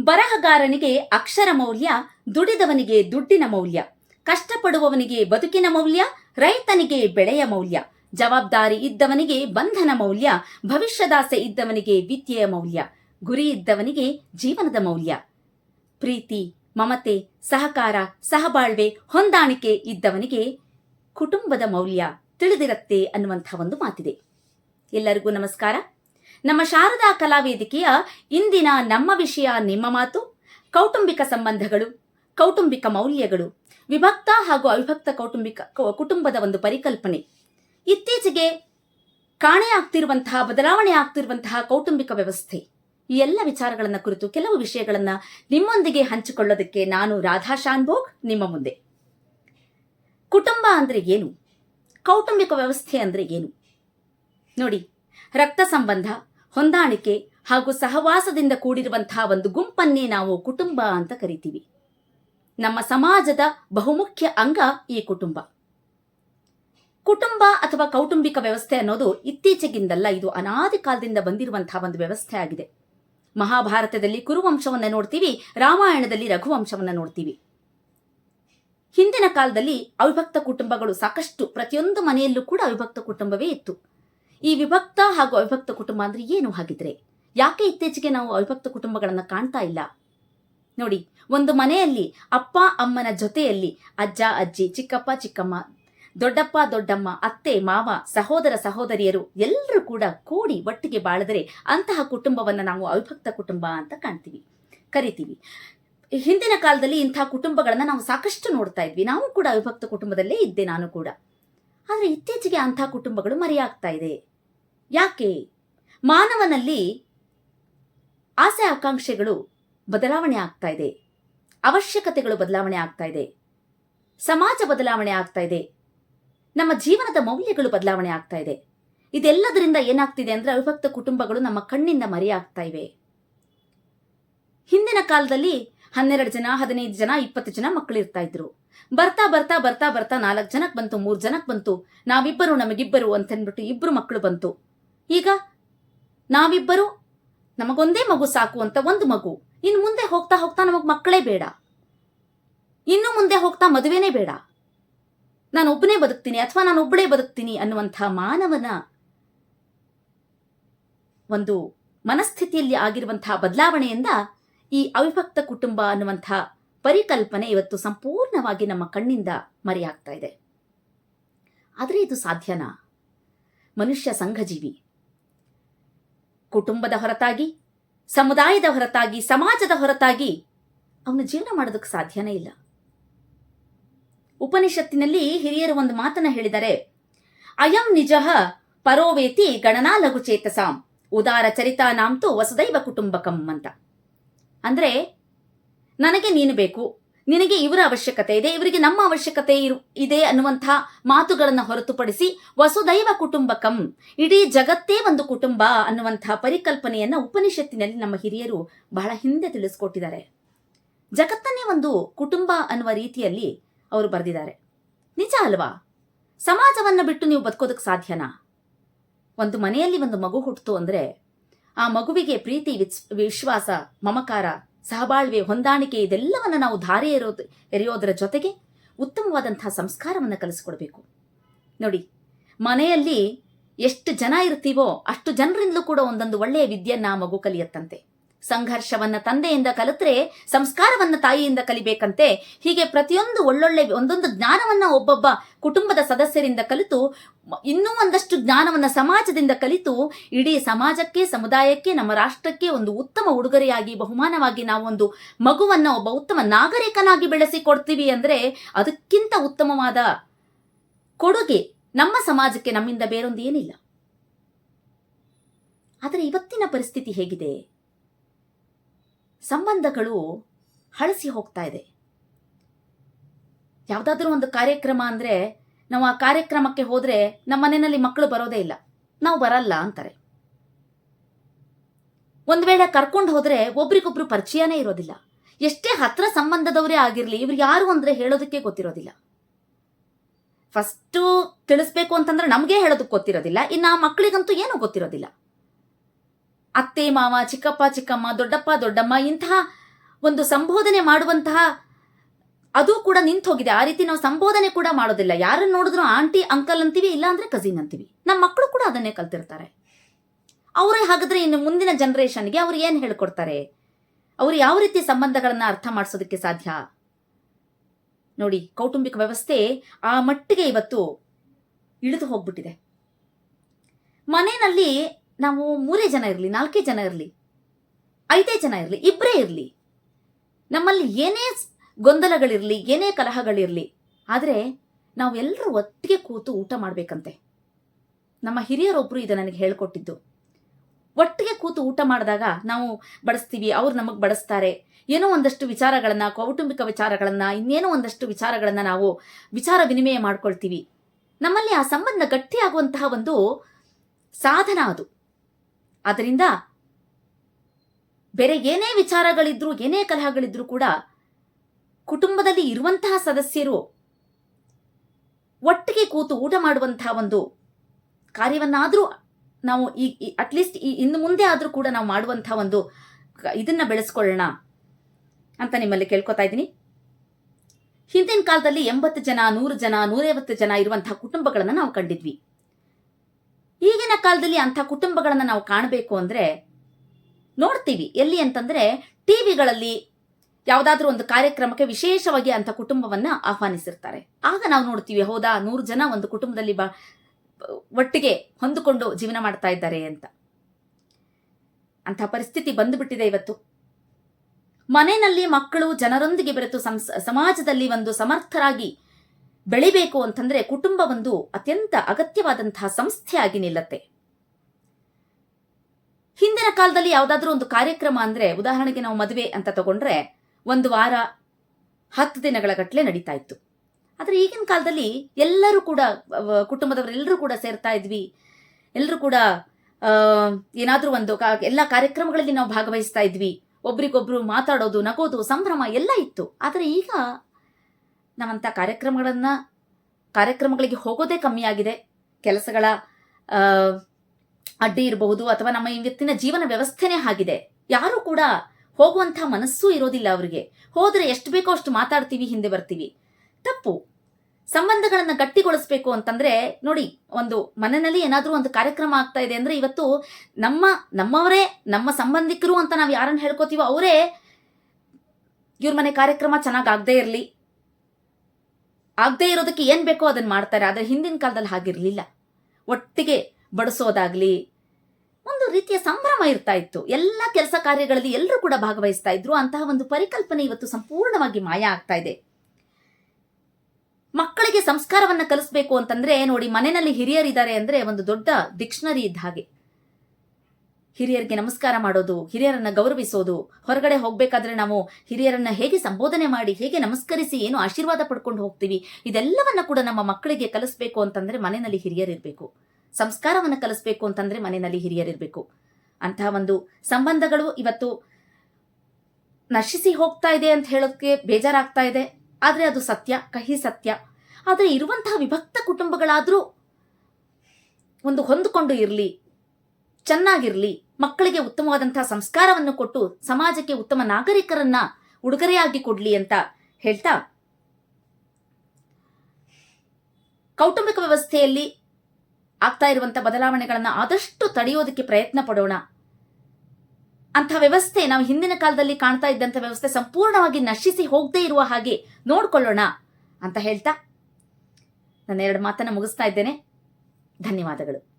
ಬರಹಗಾರನಿಗೆ ಅಕ್ಷರ ಮೌಲ್ಯ, ದುಡಿದವನಿಗೆ ದುಡ್ಡಿನ ಮೌಲ್ಯ, ಕಷ್ಟಪಡುವವನಿಗೆ ಬದುಕಿನ ಮೌಲ್ಯ, ರೈತನಿಗೆ ಬೆಳೆಯ ಮೌಲ್ಯ, ಜವಾಬ್ದಾರಿ ಇದ್ದವನಿಗೆ ಬಂಧನ ಮೌಲ್ಯ, ಭವಿಷ್ಯದಾಸೆ ಇದ್ದವನಿಗೆ ವಿದ್ಯೆಯ ಮೌಲ್ಯ, ಗುರಿ ಇದ್ದವನಿಗೆ ಜೀವನದ ಮೌಲ್ಯ. ಪ್ರೀತಿ, ಮಮತೆ, ಸಹಕಾರ, ಸಹಬಾಳ್ವೆ, ಹೊಂದಾಣಿಕೆ ಇದ್ದವನಿಗೆ ಕುಟುಂಬದ ಮೌಲ್ಯ ತಿಳಿದಿರತ್ತೆ ಅನ್ನುವಂಥ ಒಂದು ಮಾತಿದೆ. ಎಲ್ಲರಿಗೂ ನಮಸ್ಕಾರ. ನಮ್ಮ ಶಾರದಾ ಕಲಾವೇದಿಕೆಯ ಇಂದಿನ ನಮ್ಮ ವಿಷಯ ನಿಮ್ಮ ಮಾತು, ಕೌಟುಂಬಿಕ ಸಂಬಂಧಗಳು, ಕೌಟುಂಬಿಕ ಮೌಲ್ಯಗಳು, ವಿಭಕ್ತ ಹಾಗೂ ಅವಿಭಕ್ತ ಕೌಟುಂಬಿಕ ಕುಟುಂಬದ ಒಂದು ಪರಿಕಲ್ಪನೆ. ಇತ್ತೀಚೆಗೆ ಕಾಣೆಯಾಗ್ತಿರುವಂತಹ ಬದಲಾವಣೆ ಆಗ್ತಿರುವಂತಹ ಕೌಟುಂಬಿಕ ವ್ಯವಸ್ಥೆ. ಈ ಎಲ್ಲ ವಿಚಾರಗಳನ್ನು ಕುರಿತು ಕೆಲವು ವಿಷಯಗಳನ್ನು ನಿಮ್ಮೊಂದಿಗೆ ಹಂಚಿಕೊಳ್ಳೋದಕ್ಕೆ ನಾನು ರಾಧಾ ಶಾನ್ಭೋಗ್ ನಿಮ್ಮ ಮುಂದೆ. ಕುಟುಂಬ ಅಂದ್ರೆ ಏನು? ಕೌಟುಂಬಿಕ ವ್ಯವಸ್ಥೆ ಅಂದ್ರೆ ಏನು? ನೋಡಿ, ರಕ್ತ ಸಂಬಂಧ ಹೊಂದಾಣಿಕೆ ಹಾಗೂ ಸಹವಾಸದಿಂದ ಕೂಡಿರುವಂತಹ ಒಂದು ಗುಂಪನ್ನೇ ನಾವು ಕುಟುಂಬ ಅಂತ ಕರಿತೀವಿ. ನಮ್ಮ ಸಮಾಜದ ಬಹುಮುಖ್ಯ ಅಂಗ ಈ ಕುಟುಂಬ. ಕುಟುಂಬ ಅಥವಾ ಕೌಟುಂಬಿಕ ವ್ಯವಸ್ಥೆ ಅನ್ನೋದು ಇತ್ತೀಚೆಗಿಂದಲ್ಲ ಇದು ಅನಾದಿ ಕಾಲದಿಂದ ಬಂದಿರುವಂತಹ ಒಂದು ವ್ಯವಸ್ಥೆ ಆಗಿದೆ. ಮಹಾಭಾರತದಲ್ಲಿ ಕುರುವಂಶವನ್ನ ನೋಡ್ತೀವಿ, ರಾಮಾಯಣದಲ್ಲಿ ರಘುವಂಶವನ್ನ ನೋಡ್ತೀವಿ. ಹಿಂದಿನ ಕಾಲದಲ್ಲಿ ಅವಿಭಕ್ತ ಕುಟುಂಬಗಳು ಸಾಕಷ್ಟು ಪ್ರತಿಯೊಂದು ಮನೆಯಲ್ಲೂ ಕೂಡ ಅವಿಭಕ್ತ ಕುಟುಂಬವೇ ಇತ್ತು. ಈ ವಿಭಕ್ತ ಹಾಗೂ ಅವಿಭಕ್ತ ಕುಟುಂಬ ಅಂದ್ರೆ ಏನು ಹಾಗಿದ್ರೆ? ಯಾಕೆ ಇತ್ತೀಚೆಗೆ ನಾವು ಅವಿಭಕ್ತ ಕುಟುಂಬಗಳನ್ನ ಕಾಣ್ತಾ ಇಲ್ಲ? ನೋಡಿ, ಒಂದು ಮನೆಯಲ್ಲಿ ಅಪ್ಪ, ಅಮ್ಮನ ಜೊತೆಯಲ್ಲಿ ಅಜ್ಜ, ಅಜ್ಜಿ, ಚಿಕ್ಕಪ್ಪ, ಚಿಕ್ಕಮ್ಮ, ದೊಡ್ಡಪ್ಪ, ದೊಡ್ಡಮ್ಮ, ಅತ್ತೆ, ಮಾವ, ಸಹೋದರ, ಸಹೋದರಿಯರು ಎಲ್ಲರೂ ಕೂಡ ಕೂಡಿ ಒಟ್ಟಿಗೆ ಬಾಳಿದರೆ ಅಂತಹ ಕುಟುಂಬವನ್ನ ನಾವು ಅವಿಭಕ್ತ ಕುಟುಂಬ ಅಂತ ಕಾಣ್ತೀವಿ, ಕರಿತೀವಿ. ಹಿಂದಿನ ಕಾಲದಲ್ಲಿ ಇಂತಹ ಕುಟುಂಬಗಳನ್ನು ನಾವು ಸಾಕಷ್ಟು ನೋಡ್ತಾ ಇದ್ವಿ. ನಾವು ಕೂಡ ಅವಿಭಕ್ತ ಕುಟುಂಬದಲ್ಲೇ ಇದ್ದೆ ನಾನು ಕೂಡ. ಆದರೆ ಇತ್ತೀಚೆಗೆ ಅಂತಹ ಕುಟುಂಬಗಳು ಮರೆಯಾಗ್ತಾ ಇದೆ. ಯಾಕೆ? ಮಾನವನಲ್ಲಿ ಆಸೆ ಆಕಾಂಕ್ಷೆಗಳು ಬದಲಾವಣೆ ಆಗ್ತಾ ಇದೆ. ಅವಶ್ಯಕತೆಗಳು ಬದಲಾವಣೆ ಆಗ್ತಾ ಇದೆ. ಸಮಾಜ ಬದಲಾವಣೆ ಆಗ್ತಾ ಇದೆ. ನಮ್ಮ ಜೀವನದ ಮೌಲ್ಯಗಳು ಬದಲಾವಣೆ ಆಗ್ತಾ ಇದೆ. ಇದೆಲ್ಲದರಿಂದ ಏನಾಗ್ತಿದೆ ಅಂದ್ರೆ ಅವಿಭಕ್ತ ಕುಟುಂಬಗಳು ನಮ್ಮ ಕಣ್ಣಿಂದ ಮರೆಯಾಗ್ತಾ ಇವೆ. ಹಿಂದಿನ ಕಾಲದಲ್ಲಿ ಹನ್ನೆರಡು ಜನ, ಹದಿನೈದು ಜನ, ಇಪ್ಪತ್ತು ಜನ ಮಕ್ಕಳು ಇರ್ತಾ ಇದ್ರು. ಬರ್ತಾ ಬರ್ತಾ ಬರ್ತಾ ಬರ್ತಾ ನಾಲ್ಕು ಜನಕ್ಕೆ ಬಂತು, ಮೂರು ಜನಕ್ಕೆ ಬಂತು. ನಾವಿಬ್ಬರು ನಮಗಿಬ್ಬರು ಅಂತಂದ್ಬಿಟ್ಟು ಇಬ್ರು ಮಕ್ಕಳು ಬಂತು. ಈಗ ನಾವಿಬ್ಬರು ನಮಗೊಂದೇ ಮಗು ಸಾಕು ಅಂತ ಒಂದು ಮಗು. ಇನ್ನು ಮುಂದೆ ಹೋಗ್ತಾ ಹೋಗ್ತಾ ನಮಗೆ ಮಕ್ಕಳೇ ಬೇಡ. ಇನ್ನು ಮುಂದೆ ಹೋಗ್ತಾ ಮದುವೆನೇ ಬೇಡ. ನಾನು ಒಬ್ಬನೇ ಬದುಕ್ತೀನಿ ಅಥವಾ ನಾನು ಒಬ್ಬಳೇ ಬದುಕ್ತೀನಿ ಅನ್ನುವಂಥ ಮಾನವನ ಒಂದು ಮನಸ್ಥಿತಿಯಲ್ಲಿ ಆಗಿರುವಂತಹ ಬದಲಾವಣೆಯಿಂದ ಈ ಅವಿಭಕ್ತ ಕುಟುಂಬ ಅನ್ನುವಂಥ ಪರಿಕಲ್ಪನೆ ಇವತ್ತು ಸಂಪೂರ್ಣವಾಗಿ ನಮ್ಮ ಕಣ್ಣಿಂದ ಮರೆಯಾಗ್ತಾ ಇದೆ. ಆದರೆ ಇದು ಸಾಧ್ಯನಾ? ಮನುಷ್ಯ ಸಂಘಜೀವಿ. ಕುಟುಂಬದ ಹೊರತಾಗಿ, ಸಮುದಾಯದ ಹೊರತಾಗಿ, ಸಮಾಜದ ಹೊರತಾಗಿ ಅವನು ಜೀವನ ಮಾಡೋದಕ್ಕೆ ಸಾಧ್ಯನೇ ಇಲ್ಲ. ಉಪನಿಷತ್ತಿನಲ್ಲಿ ಹಿರಿಯರು ಒಂದು ಮಾತನ್ನ ಹೇಳಿದರೆ, ಅಯಂ ನಿಜಃ ಪರೋವೇತಿ ಗಣನಾ ಲಘು ಚೇತಸಾಂ, ಉದಾರ ಚರಿತಾನಾಂತು ವಸುದೈವ ಕುಟುಂಬಕಂ ಅಂತ. ಅಂದ್ರೆ, ನನಗೆ ನೀನು ಬೇಕು ನಿನಗೆ ಇವರ ಅವಶ್ಯಕತೆ ಇದೆ, ಇವರಿಗೆ ನಮ್ಮ ಅವಶ್ಯಕತೆ ಇದೆ ಅನ್ನುವಂತಹ ಮಾತುಗಳನ್ನು ಹೊರತುಪಡಿಸಿ ವಸುದೈವ ಕುಟುಂಬಕಂ. ಇಡೀ ಜಗತ್ತೇ ಒಂದು ಕುಟುಂಬ ಅನ್ನುವಂತಹ ಪರಿಕಲ್ಪನೆಯನ್ನ ಉಪನಿಷತ್ತಿನಲ್ಲಿ ನಮ್ಮ ಹಿರಿಯರು ಬಹಳ ಹಿಂದೆ ತಿಳಿಸ್ಕೊಟ್ಟಿದ್ದಾರೆ. ಜಗತ್ತನ್ನೇ ಒಂದು ಕುಟುಂಬ ಅನ್ನುವ ರೀತಿಯಲ್ಲಿ ಅವರು ಬರೆದಿದ್ದಾರೆ. ನಿಜ ಅಲ್ವಾ? ಸಮಾಜವನ್ನ ಬಿಟ್ಟು ನೀವು ಬದುಕೋದಕ್ಕೆ ಸಾಧ್ಯನಾ? ಒಂದು ಮನೆಯಲ್ಲಿ ಒಂದು ಮಗು ಹುಟ್ಟಿತು ಅಂದ್ರೆ ಆ ಮಗುವಿಗೆ ಪ್ರೀತಿ ವಿಸ್- ವಿಶ್ವಾಸ, ಮಮಕಾರ ಸಹಬಾಳ್ವೆ ಹೊಂದಾಣಿಕೆ ಇದೆಲ್ಲವನ್ನು ನಾವು ಧಾರೆ ಎರೋದು, ಎರೆಯೋದರ ಜೊತೆಗೆ ಉತ್ತಮವಾದಂತಹ ಸಂಸ್ಕಾರವನ್ನು ಕಲಿಸ್ಕೊಡ್ಬೇಕು. ನೋಡಿ, ಮನೆಯಲ್ಲಿ ಎಷ್ಟು ಜನ ಇರ್ತೀವೋ ಅಷ್ಟು ಜನರಿಂದಲೂ ಕೂಡ ಒಂದೊಂದು ಒಳ್ಳೆಯ ವಿದ್ಯೆಯನ್ನು ಆ ಮಗು ಕಲಿಯತ್ತಂತೆ. ಸಂಘರ್ಷವನ್ನ ತಂದೆಯಿಂದ ಕಲಿತ್ರೆ, ಸಂಸ್ಕಾರವನ್ನ ತಾಯಿಯಿಂದ ಕಲಿಬೇಕಂತೆ, ಹೀಗೆ ಪ್ರತಿಯೊಂದು ಒಳ್ಳೊಳ್ಳೆ ಒಂದೊಂದು ಜ್ಞಾನವನ್ನ ಒಬ್ಬೊಬ್ಬ ಕುಟುಂಬದ ಸದಸ್ಯರಿಂದ ಕಲಿತು, ಇನ್ನೂ ಒಂದಷ್ಟು ಜ್ಞಾನವನ್ನ ಸಮಾಜದಿಂದ ಕಲಿತು, ಇಡೀ ಸಮಾಜಕ್ಕೆ, ಸಮುದಾಯಕ್ಕೆ, ನಮ್ಮ ರಾಷ್ಟ್ರಕ್ಕೆ ಒಂದು ಉತ್ತಮ ಉಡುಗೊರೆಯಾಗಿ, ಬಹುಮಾನವಾಗಿ ನಾವೊಂದು ಮಗುವನ್ನ ಒಬ್ಬ ಉತ್ತಮ ನಾಗರಿಕನಾಗಿ ಬೆಳೆಸಿ ಕೊಡ್ತೀವಿ ಅಂದ್ರೆ ಅದಕ್ಕಿಂತ ಉತ್ತಮವಾದ ಕೊಡುಗೆ ನಮ್ಮ ಸಮಾಜಕ್ಕೆ ನಮ್ಮಿಂದ ಬೇರೊಂದು ಏನಿಲ್ಲ. ಆದರೆ ಇವತ್ತಿನ ಪರಿಸ್ಥಿತಿ ಹೇಗಿದೆ? ಸಂಬಂಧಗಳು ಹಳಸಿ ಹೋಗ್ತಾ ಇದೆ. ಯಾವುದಾದ್ರೂ ಒಂದು ಕಾರ್ಯಕ್ರಮ ಅಂದರೆ ನಾವು ಆ ಕಾರ್ಯಕ್ರಮಕ್ಕೆ ಹೋದರೆ ನಮ್ಮ ಮನೆಯಲ್ಲಿ ಮಕ್ಕಳು ಬರೋದೇ ಇಲ್ಲ. ನಾವು ಬರಲ್ಲ ಅಂತಾರೆ. ಒಂದು ವೇಳೆ ಕರ್ಕೊಂಡು ಹೋದರೆ ಒಬ್ರಿಗೊಬ್ರು ಪರಿಚಯನೇ ಇರೋದಿಲ್ಲ. ಎಷ್ಟೇ ಹತ್ರ ಸಂಬಂಧದವರೇ ಆಗಿರಲಿ, ಇವ್ರು ಯಾರು ಅಂದರೆ ಹೇಳೋದಕ್ಕೆ ಗೊತ್ತಿರೋದಿಲ್ಲ. ಫಸ್ಟು ತಿಳಿಸ್ಬೇಕು ಅಂತಂದ್ರೆ ನಮಗೆ ಹೇಳೋದಕ್ಕೆ ಗೊತ್ತಿರೋದಿಲ್ಲ. ಇನ್ನು ಆ ಮಕ್ಕಳಿಗಂತೂ ಏನೂ ಗೊತ್ತಿರೋದಿಲ್ಲ. ಅತ್ತೆ, ಮಾವ, ಚಿಕ್ಕಪ್ಪ, ಚಿಕ್ಕಮ್ಮ, ದೊಡ್ಡಪ್ಪ, ದೊಡ್ಡಮ್ಮ ಇಂತಹ ಒಂದು ಸಂಬೋಧನೆ ಮಾಡುವಂತಹ ಅದು ಕೂಡ ನಿಂತು ಹೋಗಿದೆ ಆ ರೀತಿ ನಾವು ಸಂಬೋಧನೆ ಕೂಡ ಮಾಡೋದಿಲ್ಲ. ಯಾರನ್ನು ನೋಡಿದ್ರು ಆಂಟಿ, ಅಂಕಲ್ ಅಂತೀವಿ, ಇಲ್ಲ ಅಂದ್ರೆ ಕಸಿನ್ ಅಂತೀವಿ. ನಮ್ಮ ಮಕ್ಕಳು ಕೂಡ ಅದನ್ನೇ ಕಲ್ತಿರ್ತಾರೆ. ಅವರೇ ಹಾಗಾದ್ರೆ ಇನ್ನು ಮುಂದಿನ ಜನರೇಷನ್ಗೆ ಅವ್ರು ಏನು ಹೇಳ್ಕೊಡ್ತಾರೆ? ಅವರು ಯಾವ ರೀತಿ ಸಂಬಂಧಗಳನ್ನ ಅರ್ಥ ಮಾಡಿಸೋದಕ್ಕೆ ಸಾಧ್ಯ? ನೋಡಿ, ಕೌಟುಂಬಿಕ ವ್ಯವಸ್ಥೆ ಆ ಮಟ್ಟಿಗೆ ಇವತ್ತು ಇಳಿದು ಹೋಗ್ಬಿಟ್ಟಿದೆ. ಮನೆಯಲ್ಲಿ ನಾವು ಮೂರೇ ಜನ ಇರಲಿ, ನಾಲ್ಕೇ ಜನ ಇರಲಿ, ಐದೇ ಜನ ಇರಲಿ ಇಬ್ಬರೇ ಇರಲಿ. ನಮ್ಮಲ್ಲಿ ಏನೇ ಗೊಂದಲಗಳಿರಲಿ, ಏನೇ ಕಲಹಗಳಿರಲಿ, ಆದರೆ ನಾವೆಲ್ಲರೂ ಒಟ್ಟಿಗೆ ಕೂತು ಊಟ ಮಾಡಬೇಕಂತೆ. ನಮ್ಮ ಹಿರಿಯರೊಬ್ಬರು ಇದು ನನಗೆ ಹೇಳ್ಕೊಟ್ಟಿದ್ದು. ಒಟ್ಟಿಗೆ ಕೂತು ಊಟ ಮಾಡಿದಾಗ ನಾವು ಬಡಿಸ್ತೀವಿ, ಅವ್ರು ನಮಗೆ ಬಡಿಸ್ತಾರೆ. ಏನೋ ಒಂದಷ್ಟು ವಿಚಾರಗಳನ್ನು, ಕೌಟುಂಬಿಕ ವಿಚಾರಗಳನ್ನು, ಇನ್ನೇನೋ ಒಂದಷ್ಟು ವಿಚಾರಗಳನ್ನು ನಾವು ವಿಚಾರ ವಿನಿಮಯ ಮಾಡ್ಕೊಳ್ತೀವಿ. ನಮ್ಮಲ್ಲಿ ಆ ಸಂಬಂಧ ಗಟ್ಟಿಯಾಗುವಂತಹ ಒಂದು ಸಾಧನ ಅದು. ಅದರಿಂದ ಬೇರೆ ಏನೇ ವಿಚಾರಗಳಿದ್ರು, ಏನೇ ಕಲಹಗಳಿದ್ರು ಕೂಡ ಕುಟುಂಬದಲ್ಲಿ ಇರುವಂತಹ ಸದಸ್ಯರು ಒಟ್ಟಿಗೆ ಕೂತು ಊಟ ಮಾಡುವಂತಹ ಒಂದು ಕಾರ್ಯವನ್ನಾದರೂ ನಾವು ಈ ಅಟ್ಲೀಸ್ಟ್ ಈ, ಇನ್ನು ಮುಂದೆ ಆದರೂ ಕೂಡ ನಾವು ಮಾಡುವಂತಹ ಒಂದು ಇದನ್ನ ಬೆಳೆಸ್ಕೊಳ್ಳೋಣ ಅಂತ ನಿಮ್ಮಲ್ಲಿ ಕೇಳ್ಕೊತಾ ಇದ್ದೀನಿ. ಹಿಂದಿನ ಕಾಲದಲ್ಲಿ ಎಂಬತ್ತು ಜನ, ನೂರು ಜನ, ನೂರೈವತ್ತು ಜನ ಇರುವಂತಹ ಕುಟುಂಬಗಳನ್ನು ನಾವು ಕಂಡಿದ್ವಿ. ಈಗಿನ ಕಾಲದಲ್ಲಿ ಅಂಥ ಕುಟುಂಬಗಳನ್ನು ನಾವು ಕಾಣಬೇಕು ಅಂದರೆ ನೋಡ್ತೀವಿ. ಎಲ್ಲಿ ಅಂತಂದರೆ ಟಿ ವಿಗಳಲ್ಲಿ ಯಾವುದಾದ್ರೂ ಒಂದು ಕಾರ್ಯಕ್ರಮಕ್ಕೆ ವಿಶೇಷವಾಗಿ ಅಂಥ ಕುಟುಂಬವನ್ನು ಆಹ್ವಾನಿಸಿರ್ತಾರೆ. ಆಗ ನಾವು ನೋಡ್ತೀವಿ, ಹೌದಾ, ನೂರು ಜನ ಒಂದು ಕುಟುಂಬದಲ್ಲಿ ಬ, ಒಟ್ಟಿಗೆ ಹೊಂದಿಕೊಂಡು ಜೀವನ ಮಾಡ್ತಾ ಇದ್ದಾರೆ ಅಂತ. ಅಂಥ ಪರಿಸ್ಥಿತಿ ಬಂದುಬಿಟ್ಟಿದೆ ಇವತ್ತು. ಮನೆಯಲ್ಲಿ ಮಕ್ಕಳು ಜನರೊಂದಿಗೆ ಬೆರೆತು ಸಮಾಜದಲ್ಲಿ ಒಂದು ಸಮರ್ಥರಾಗಿ ಬೆಳಿಬೇಕು ಅಂತಂದ್ರೆ ಕುಟುಂಬ ಒಂದು ಅತ್ಯಂತ ಅಗತ್ಯವಾದಂತಹ ಸಂಸ್ಥೆಯಾಗಿ ನಿಲ್ಲತ್ತೆ. ಹಿಂದಿನ ಕಾಲದಲ್ಲಿ ಯಾವುದಾದ್ರೂ ಒಂದು ಕಾರ್ಯಕ್ರಮ ಅಂದ್ರೆ ಉದಾಹರಣೆಗೆ ನಾವು ಮದುವೆ ಅಂತ ತಗೊಂಡ್ರೆ ಒಂದು ವಾರ ಹತ್ತು ದಿನಗಳ ಗಟ್ಟಲೆ ನಡೀತಾ ಇತ್ತು. ಆದರೆ ಈಗಿನ ಕಾಲದಲ್ಲಿ ಎಲ್ಲರೂ ಕೂಡ ಕುಟುಂಬದವರೆಲ್ಲರೂ ಕೂಡ ಸೇರ್ತಾ ಇದ್ವಿ. ಎಲ್ಲರೂ ಕೂಡ ಏನಾದರೂ ಒಂದು ಎಲ್ಲ ಕಾರ್ಯಕ್ರಮಗಳಲ್ಲಿ ನಾವು ಭಾಗವಹಿಸ್ತಾ ಇದ್ವಿ. ಒಬ್ರಿಗೊಬ್ರು ಮಾತಾಡೋದು, ನಗೋದು, ಸಂಭ್ರಮ ಎಲ್ಲ ಇತ್ತು. ಆದರೆ ಈಗ ನಾವಂಥ ಕಾರ್ಯಕ್ರಮಗಳನ್ನು, ಕಾರ್ಯಕ್ರಮಗಳಿಗೆ ಹೋಗೋದೇ ಕಮ್ಮಿ ಆಗಿದೆ ಕೆಲಸಗಳ ಅಡ್ಡಿ ಇರಬಹುದು ಅಥವಾ ನಮ್ಮ ಇವತ್ತಿನ ಜೀವನ ವ್ಯವಸ್ಥೆನೇ ಆಗಿದೆ. ಯಾರೂ ಕೂಡ ಹೋಗುವಂಥ ಮನಸ್ಸೂ ಇರೋದಿಲ್ಲ ಅವರಿಗೆ. ಹೋದರೆ ಎಷ್ಟು ಬೇಕೋ ಅಷ್ಟು ಮಾತಾಡ್ತೀವಿ, ಹಿಂದೆ ಬರ್ತೀವಿ. ತಪ್ಪು. ಸಂಬಂಧಗಳನ್ನು ಗಟ್ಟಿಗೊಳಿಸ್ಬೇಕು ಅಂತಂದ್ರೆ, ನೋಡಿ, ಒಂದು ಮನೆಯಲ್ಲಿ ಏನಾದರೂ ಒಂದು ಕಾರ್ಯಕ್ರಮ ಆಗ್ತಾ ಇದೆ ಅಂದ್ರೆ ಇವತ್ತು ನಮ್ಮ, ನಮ್ಮವರೇ, ನಮ್ಮ ಸಂಬಂಧಿಕರು ಅಂತ ನಾವು ಯಾರನ್ನ ಹೇಳ್ಕೊತೀವೋ ಅವರೇ ಇವ್ರ ಮನೆ ಕಾರ್ಯಕ್ರಮ ಚೆನ್ನಾಗಿ ಆಗದೆ ಇರಲಿ. ಆಗದೆ ಇರೋದಕ್ಕೆ ಏನ್ ಬೇಕೋ ಅದನ್ನ ಮಾಡ್ತಾರೆ. ಆದ್ರೆ ಹಿಂದಿನ ಕಾಲದಲ್ಲಿ ಹಾಗಿರ್ಲಿಲ್ಲ. ಒಟ್ಟಿಗೆ ಬಡಿಸೋದಾಗ್ಲಿ, ಒಂದು ರೀತಿಯ ಸಂಭ್ರಮ ಇರ್ತಾ ಇತ್ತು. ಎಲ್ಲ ಕೆಲಸ ಕಾರ್ಯಗಳಲ್ಲಿ ಎಲ್ಲರೂ ಕೂಡ ಭಾಗವಹಿಸ್ತಾ ಇದ್ರು. ಅಂತಹ ಒಂದು ಪರಿಕಲ್ಪನೆ ಇವತ್ತು ಸಂಪೂರ್ಣವಾಗಿ ಮಾಯ ಆಗ್ತಾ ಇದೆ. ಮಕ್ಕಳಿಗೆ ಸಂಸ್ಕಾರವನ್ನ ಕಲಿಸ್ಬೇಕು ಅಂತಂದ್ರೆ ನೋಡಿ, ಮನೆಯಲ್ಲಿ ಹಿರಿಯರಿದ್ದಾರೆ ಅಂದ್ರೆ ಒಂದು ದೊಡ್ಡ ಡಿಕ್ಷನರಿ ಇದ್ದ ಹಾಗೆ. ಹಿರಿಯರಿಗೆ ನಮಸ್ಕಾರ ಮಾಡೋದು, ಹಿರಿಯರನ್ನ ಗೌರವಿಸೋದು, ಹೊರಗಡೆ ಹೋಗ್ಬೇಕಾದ್ರೆ ನಾವು ಹಿರಿಯರನ್ನ ಹೇಗೆ ಸಂಬೋಧನೆ ಮಾಡಿ, ಹೇಗೆ ನಮಸ್ಕರಿಸಿ, ಏನು ಆಶೀರ್ವಾದ ಪಡ್ಕೊಂಡು ಹೋಗ್ತೀವಿ, ಇದೆಲ್ಲವನ್ನ ಕೂಡ ನಮ್ಮ ಮಕ್ಕಳಿಗೆ ಕಲಿಸ್ಬೇಕು ಅಂತಂದ್ರೆ ಮನೆಯಲ್ಲಿ ಹಿರಿಯರಿರ್ಬೇಕು ಸಂಸ್ಕಾರವನ್ನ ಕಲಿಸ್ಬೇಕು ಅಂತಂದ್ರೆ ಮನೆಯಲ್ಲಿ ಹಿರಿಯರಿರ್ಬೇಕು ಅಂತಹ ಒಂದು ಸಂಬಂಧಗಳು ಇವತ್ತು ನಶಿಸಿ ಹೋಗ್ತಾ ಇದೆ ಅಂತ ಹೇಳೋಕ್ಕೆ ಬೇಜಾರಾಗ್ತಾ ಇದೆ. ಆದರೆ ಅದು ಸತ್ಯ, ಕಹಿ ಸತ್ಯ. ಆದರೆ ಇರುವಂತಹ ವಿಭಕ್ತ ಕುಟುಂಬಗಳಾದರೂ ಒಂದು ಹೊಂದಿಕೊಂಡು ಇರಲಿ, ಚೆನ್ನಾಗಿರ್ಲಿ ಮಕ್ಕಳಿಗೆ ಉತ್ತಮವಾದಂತಹ ಸಂಸ್ಕಾರವನ್ನು ಕೊಟ್ಟು ಸಮಾಜಕ್ಕೆ ಉತ್ತಮ ನಾಗರಿಕರನ್ನ ಉಡುಗೊರೆಯಾಗಿ ಕೊಡ್ಲಿ ಅಂತ ಹೇಳ್ತಾ, ಕೌಟುಂಬಿಕ ವ್ಯವಸ್ಥೆಯಲ್ಲಿ ಆಗ್ತಾ ಇರುವಂತಹ ಬದಲಾವಣೆಗಳನ್ನ ಆದಷ್ಟು ತಡೆಯೋದಕ್ಕೆ ಪ್ರಯತ್ನ ಪಡೋಣ. ಅಂಥ ವ್ಯವಸ್ಥೆ ನಾವು ಹಿಂದಿನ ಕಾಲದಲ್ಲಿ ಕಾಣ್ತಾ ಇದ್ದಂಥ ವ್ಯವಸ್ಥೆ ಸಂಪೂರ್ಣವಾಗಿ ನಶಿಸಿ ಹೋಗದೇ ಇರುವ ಹಾಗೆ ನೋಡ್ಕೊಳ್ಳೋಣ ಅಂತ ಹೇಳ್ತಾ, ನನ್ನ ಎರಡು ಮಾತನ್ನು ಮುಗಿಸ್ತಾ ಇದ್ದೇನೆ. ಧನ್ಯವಾದಗಳು.